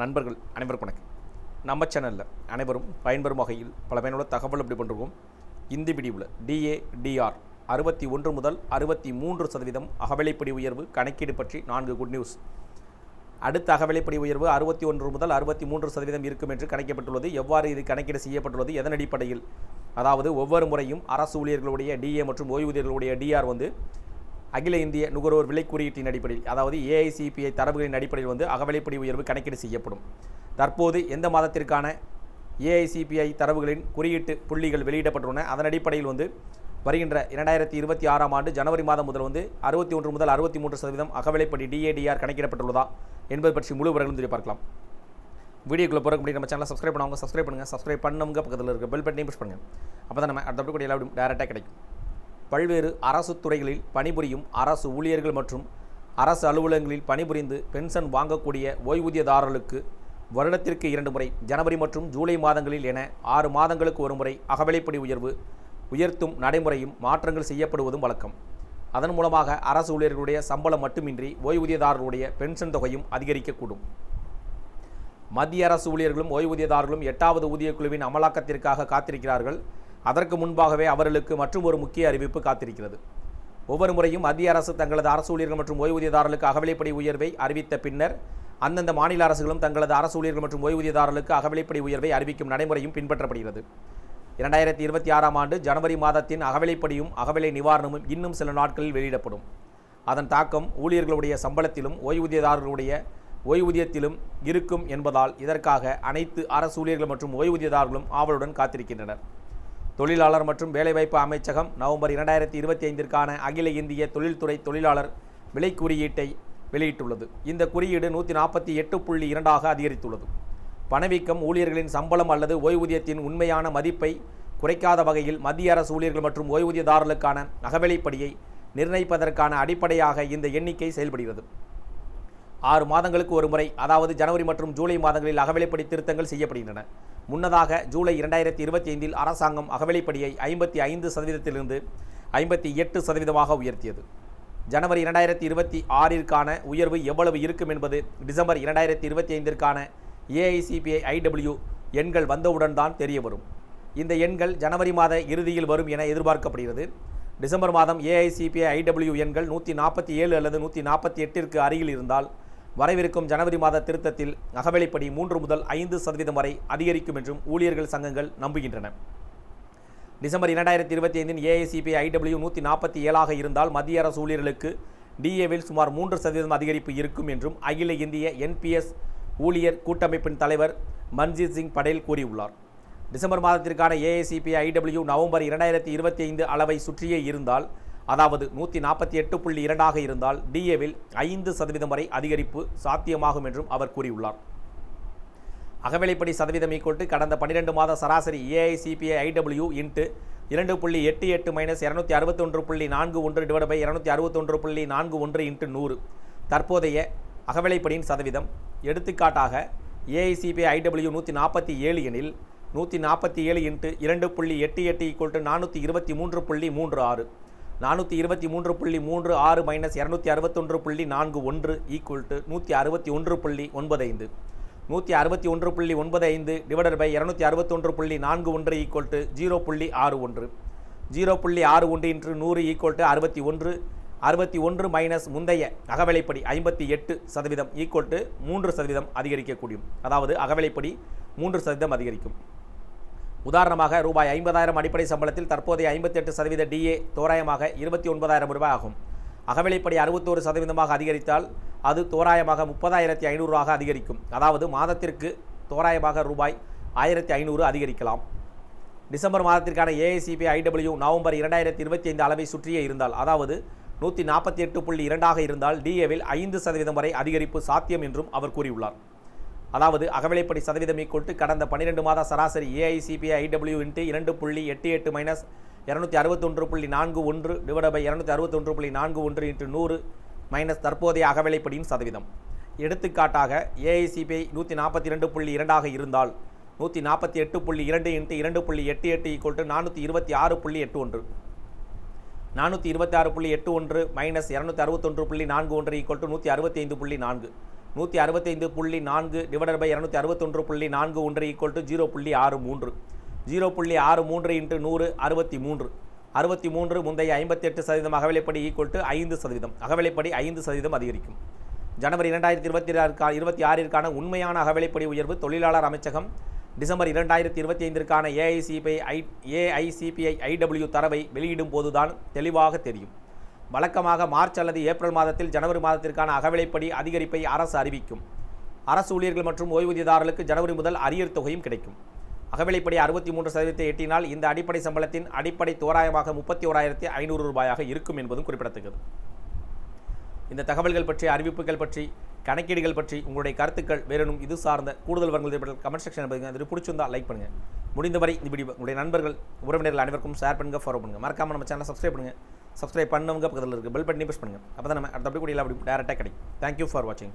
நண்பர்கள் அனைவருக்கும் வணக்கம். நம்ம சேனலில் அனைவரும் பயன்பெறும் வகையில் பல பயனுள்ள தகவல் அப்படி பண்ணுறோம் இந்த பிடிவில் டிஏ டிஆர் அறுபத்தி ஒன்று முதல் அறுபத்தி மூன்று சதவீதம் அகவிலைப்படி உயர்வு கணக்கீடு பற்றி நான்கு குட் நியூஸ் அடுத்த அகவிலைப்படி உயர்வு அறுபத்தி ஒன்று முதல் அறுபத்தி மூன்று சதவீதம் இருக்கும் என்று கணக்கப்பட்டுள்ளது எவ்வாறு இது கணக்கீடு செய்யப்பட்டுள்ளது? எதன் அடிப்படையில்? அதாவது ஒவ்வொரு முறையும் அரசு ஊழியர்களுடைய டிஏ மற்றும் ஓய்வூதியர்களுடைய டிஆர் வந்து அகில இந்திய நுகர்வோர் விலை குறியீட்டின் அடிப்படையில் அதாவது ஏஐசிபிஐ தரவுகளின் அடிப்படையில் வந்து அகவிலைப்படி உயர்வு கணக்கீடு செய்யப்படும். தற்போது எந்த மாதத்திற்கான ஏஐசிபிஐ தரவுகளின் குறியீட்டு புள்ளிகள் வெளியிடப்பட்டுள்ளன அதன் அடிப்படையில் வந்து வருகின்ற இரண்டாயிரத்தி இருபத்தி ஆறாம் ஆண்டு ஜனவரி மாதம் முதல் வந்து அறுபத்தி ஒன்று முதல் அறுபத்தி மூன்று சதவீதம் அகவிலைப்படி டிஏடிஆர் கணக்கிடப்பட்டுள்ளதா என்பது பற்றி முழு விவரங்களும் தெரிய பார்க்கலாம். வீடியோக்குள்ளே போகிற முடியும் நம்ம சேனலை சப்ஸ்கிரைப் பண்ணுவாங்க சப்ஸ்கிரைப் பண்ணுங்கள் சப்ஸ்கிரைப் பண்ணுங்க பக்கத்தில் இருக்க பெல் பட்டனையும் புஷ் பண்ணுங்கள் அப்போ தான் நம்ம அடுத்த கூட எல்லா டேரெக்டாக கிடைக்கும். பல்வேறு அரசு துறைகளில் பணிபுரியும் அரசு ஊழியர்கள் மற்றும் அரசு அலுவலகங்களில் பணிபுரிந்து பென்ஷன் வாங்கக்கூடிய ஓய்வூதியதாரர்களுக்கு வருடத்திற்கு இரண்டு முறை ஜனவரி மற்றும் ஜூலை மாதங்களில் என ஆறு மாதங்களுக்கு ஒரு முறை அகவிலைப்படி உயர்வு உயர்த்தும் நடைமுறையும் மாற்றங்கள் செய்யப்படுவதும் வழக்கம். அதன் மூலமாக அரசு ஊழியர்களுடைய சம்பளம் மட்டுமின்றி ஓய்வூதியதாரர்களுடைய பென்ஷன் தொகையும் அதிகரிக்கக்கூடும். மத்திய அரசு ஊழியர்களும் ஓய்வூதியதாரர்களும் எட்டாவது ஊதியக்குழுவின் அமலாக்கத்திற்காக காத்திருக்கிறார்கள். அதற்கு முன்பாகவே அவர்களுக்கு மற்றும் ஒரு முக்கிய அறிவிப்பு காத்திருக்கிறது. ஒவ்வொரு முறையும் மத்திய அரசு தங்களது அரசு ஊழியர்கள் மற்றும் ஓய்வூதியதாரர்களுக்கு அகவிலைப்படி உயர்வை அறிவித்த பின்னர் அந்தந்த மாநில அரசுகளும் தங்களது அரசு ஊழியர்கள் மற்றும் ஓய்வூதியதாரர்களுக்கு அகவிலைப்படி உயர்வை அறிவிக்கும் நடைமுறையும் பின்பற்றப்படுகிறது. இரண்டாயிரத்தி இருபத்தி ஆறாம் ஆண்டு ஜனவரி மாதத்தின் அகவிலைப்படியும் அகவிலை நிவாரணமும் இன்னும் சில நாட்களில் வெளியிடப்படும். அதன் தாக்கம் ஊழியர்களுடைய சம்பளத்திலும் ஓய்வூதியதாரர்களுடைய ஓய்வூதியத்திலும் இருக்கும் என்பதால் இதற்காக அனைத்து அரசு ஊழியர்கள் மற்றும் ஓய்வூதியதாரர்களும் ஆவலுடன் காத்திருக்கின்றனர். தொழிலாளர் மற்றும் வேலைவாய்ப்பு அமைச்சகம் நவம்பர் இரண்டாயிரத்தி இருபத்தி ஐந்திற்கான அகில இந்திய தொழில்துறை தொழிலாளர் விலை குறியீட்டை வெளியிட்டுள்ளது. இந்த குறியீடு நூற்றி நாற்பத்தி எட்டு புள்ளி இரண்டாக அதிகரித்துள்ளது. பணவீக்கம் ஊழியர்களின் சம்பளம் அல்லது ஓய்வூதியத்தின் உண்மையான மதிப்பை குறைக்காத வகையில் மத்திய அரசு ஊழியர்கள் மற்றும் ஓய்வூதியதாரர்களுக்கான அகவிலைப்படியை நிர்ணயிப்பதற்கான அடிப்படையாக இந்த எண்ணிக்கை செயல்படுகிறது. ஆறு மாதங்களுக்கு ஒரு முறை அதாவது ஜனவரி மற்றும் ஜூலை மாதங்களில் அகவிலைப்படி திருத்தங்கள் செய்யப்படுகின்றன. முன்னதாக ஜூலை இரண்டாயிரத்தி இருபத்தி ஐந்தில் அரசாங்கம் அகவிலைப்படியை ஐம்பத்தி ஐந்து சதவீதத்திலிருந்து ஐம்பத்தி எட்டு சதவீதமாக உயர்த்தியது. ஜனவரி இரண்டாயிரத்தி இருபத்தி ஆறிற்கான உயர்வு எவ்வளவு இருக்கும் என்பது டிசம்பர் இரண்டாயிரத்தி இருபத்தி ஐந்திற்கான ஏஐசிபிஐ ஐடபிள்யூ எண்கள் வந்தவுடன் தான் தெரிய வரும் இந்த எண்கள் ஜனவரி மாத இறுதியில் வரும் என எதிர்பார்க்கப்படுகிறது. டிசம்பர் மாதம் ஏஐசிபிஐ ஐடபிள்யூ எண்கள் நூற்றி நாற்பத்தி ஏழு அல்லது நூற்றி நாற்பத்தி எட்டிற்கு அருகில் இருந்தால் வரவிருக்கும் ஜனவரி மாத திருத்தத்தில் அகவிலைப்படி மூன்று முதல் ஐந்து சதவீதம் வரை அதிகரிக்கும் என்றும் ஊழியர்கள் சங்கங்கள் நம்புகின்றன. டிசம்பர் இரண்டாயிரத்தி இருபத்தி ஐந்தின் ஏஐசிபி ஐடபிள்யூ நூற்றி நாற்பத்தி ஏழாக இருந்தால் மத்திய அரசு ஊழியர்களுக்கு டிஏவில் சுமார் மூன்று சதவீதம் அதிகரிப்பு இருக்கும் என்றும் அகில இந்திய என்பிஎஸ் ஊழியர் கூட்டமைப்பின் தலைவர் மன்ஜீத் சிங் படேல் கூறியுள்ளார். டிசம்பர் மாதத்திற்கான ஏஐசிபி ஐடபிள்யூ நவம்பர் இரண்டாயிரத்தி இருபத்தி ஐந்து அளவை சுற்றியே இருந்தால் அதாவது நூற்றி நாற்பத்தி எட்டு புள்ளி இரண்டாக இருந்தால் டிஏவில் ஐந்து சதவீதம் வரை அதிகரிப்பு சாத்தியமாகும் என்றும் அவர் கூறியுள்ளார். அகவிலைப்படி சதவீதம் ஈக்குவல் கடந்த பன்னிரெண்டு மாத சராசரி ஏஐசிபிஐ ஐடபிள்யூ இன்ட்டு இரண்டு புள்ளி எட்டு எட்டு மைனஸ் இரநூத்தி அறுபத்தொன்று புள்ளி நான்கு ஒன்று டிவைட் பை இரநூத்தி அறுபத்தொன்று புள்ளி நான்கு ஒன்று இன்ட்டு நூறு. தற்போதைய அகவிலைப்படியின் சதவீதம் எடுத்துக்காட்டாக ஏஐசிபிஐ ஐடபிள்யூ நூற்றி நாற்பத்தி ஏழு எனில் நூற்றி நாற்பத்தி ஏழு இன்ட்டு இரண்டு புள்ளி எட்டு எட்டு ஈக்குவல் டு நானூற்றி இருபத்தி மூன்று புள்ளி மூன்று ஆறு. நானூற்றி இருபத்தி மூன்று புள்ளி மூன்று ஆறு மைனஸ் இரநூத்தி அறுபத்தொன்று புள்ளி நான்கு ஒன்று ஈக்குவல் டு நூற்றி அறுபத்தி ஒன்று புள்ளி ஒன்பது ஐந்து. நூற்றி அறுபத்தி ஒன்று புள்ளி ஒன்பது ஐந்து டிவைடட் பை இரநூத்தி அறுபத்தொன்று புள்ளி நான்கு ஒன்று ஈக்குவல் டு ஜீரோ புள்ளி ஆறு ஒன்று. ஜீரோ புள்ளி ஆறு ஒன்று இன்று நூறு ஈக்குவல் டு அறுபத்தி ஒன்று அறுபத்தி ஒன்று மைனஸ் முந்தைய அகவிலைப்படி ஐம்பத்தி எட்டு சதவீதம் ஈக்குவல் டு மூன்று சதவீதம் அதிகரிக்கக்கூடியும் அதாவது அகவிலைப்படி மூன்று சதவீதம் அதிகரிக்கும். உதாரணமாக ரூபாய் ஐம்பதாயிரம் அடிப்படை சம்பளத்தில் தற்போதைய ஐம்பத்தி எட்டு சதவீத டிஏ தோராயமாக இருபத்தி ஒன்பதாயிரம் ரூபாய் ஆகும் அகவிலைப்படி அறுபத்தோரு சதவீதமாக அதிகரித்தால் அது தோராயமாக முப்பதாயிரத்தி ஐநூறுவாக அதிகரிக்கும். அதாவது மாதத்திற்கு தோராயமாக ரூபாய் ஆயிரத்தி ஐநூறு அதிகரிக்கலாம். டிசம்பர் மாதத்திற்கான ஏஐசிபி ஐடபிள்யூ நவம்பர் இரண்டாயிரத்தி இருபத்தி ஐந்து அளவை சுற்றியே இருந்தால் அதாவது நூற்றி நாற்பத்தி எட்டு புள்ளி இரண்டாக இருந்தால் டிஏவில் ஐந்து சதவீதம் வரை அதிகரிப்பு சாத்தியம் என்றும் அவர் கூறியுள்ளார். அதாவது அகவிலைப்படி சதவீதம் ஈக்குவல் கடந்த பன்னிரெண்டு மாத சராசரி ஏஐசிபிஐ ஐடபிள்யூ இன்ட்டு இரண்டு புள்ளி எட்டு எட்டு மைனஸ் இரநூத்தி அறுபத்தொன்று புள்ளி நான்கு ஒன்று டிவைட் பை இரநூத்தி அறுபத்தொன்று புள்ளி நான்கு ஒன்று இன்ட்டு நூறு மைனஸ் தற்போதைய அகவிலைப்படியின் சதவீதம். எடுத்துக்காட்டாக ஏஐசிபிஐ நூற்றி நாற்பத்தி இரண்டு புள்ளி இரண்டாக இருந்தால் நூற்றி நாற்பத்தி எட்டு புள்ளி இரண்டு இன்ட்டு இரண்டு புள்ளி எட்டு எட்டு ஈக்குவல் டு நானூற்றி இருபத்தி ஆறு புள்ளி எட்டு ஒன்று. நானூற்றி இருபத்தி ஆறு புள்ளி எட்டு ஒன்று மைனஸ் இரநூத்தி அறுபத்தொன்று புள்ளி நான்கு ஒன்று ஈக்குவல் டு நூற்றி அறுபத்தி ஐந்து புள்ளி நான்கு. நூற்றி அறுபத்தைந்து புள்ளி நான்கு டிவைடட் பை இரநூத்தி அறுபத்தொன்று புள்ளி நான்கு ஒன்று ஈக்குவல் டு ஜீரோ புள்ளி ஆறு மூன்று. ஜீரோ புள்ளி ஆறு மூன்று இன்ட்டு நூறு அறுபத்தி மூன்று. அறுபத்தி மூன்று முந்தைய ஐம்பத்தெட்டு சதவீதம் அகவிலைப்படி ஈக்குவல் டு ஐந்து சதவீதம். அகவிலைப்படி ஐந்து சதவீதம் அதிகரிக்கும். ஜனவரி இரண்டாயிரத்தி இருபத்தி ஆறுக்கா இருபத்தி ஆறிற்கான உண்மையான அகவிலைப்படி உயர்வு தொழிலாளர் அமைச்சகம். டிசம்பர் இரண்டாயிரத்தி இருபத்தி ஐந்திற்கான ஏஐசிபிஐ ஐ ஏஐசிபிஐ ஐடபிள்யூ தரவை வெளியிடும் போதுதான் தெளிவாக தெரியும். வழக்கமாக மார்ச் அல்லது ஏப்ரல் மாதத்தில் ஜனவரி மாதத்திற்கான அகவிலைப்படி அதிகரிப்பை அரசு அறிவிக்கும். அரசு ஊழியர்கள் மற்றும் ஓய்வூதியதாரர்களுக்கு ஜனவரி முதல் அரியர் தொகையும் கிடைக்கும். அகவிலைப்படி அறுபத்தி மூன்று சதவீதத்தை எட்டினால் இந்த அடிப்படை சம்பளத்தின் அடிப்படை தோராயமாக முப்பத்தி ஓராயிரத்தி ஐநூறு ரூபாயாக இருக்கும் என்பதும் குறிப்பிடத்தக்கது. இந்த தகவல்கள் பற்றி அறிவிப்புகள் பற்றி கணக்கீடுகள் பற்றி உங்களுடைய கருத்துக்கள் வேறெனும் இது சார்ந்த கூடுதல் வரங்கள் கமெண்ட் செக்ஷன் பண்ணுங்க அது பிடிச்சிருந்தா லைக் பண்ணுங்க. முடிந்தவரை இந்த வீடியோ உங்களுடைய நண்பர்கள் உறவினர்கள் அனைவருக்கும் ஷேர் பண்ணுங்கள் ஃபாலோ பண்ணுங்கள் மறக்காமல் நம்ம சேனலை சப்ஸ்கிரைப் பண்ணுங்கள் சப்ஸ்கிரைப் பண்ணவங்க பக்கத்தில் இருக்க. பெல் பட்டனி ப்ரெஸ் பண்ணுங்க. அப்போ தான் நம்ம அடுத்த அப்படி கூட அப்படி டேரெக்டாக கிடைக்கும். தேங்க்யூ ஃபார் வாட்சிங்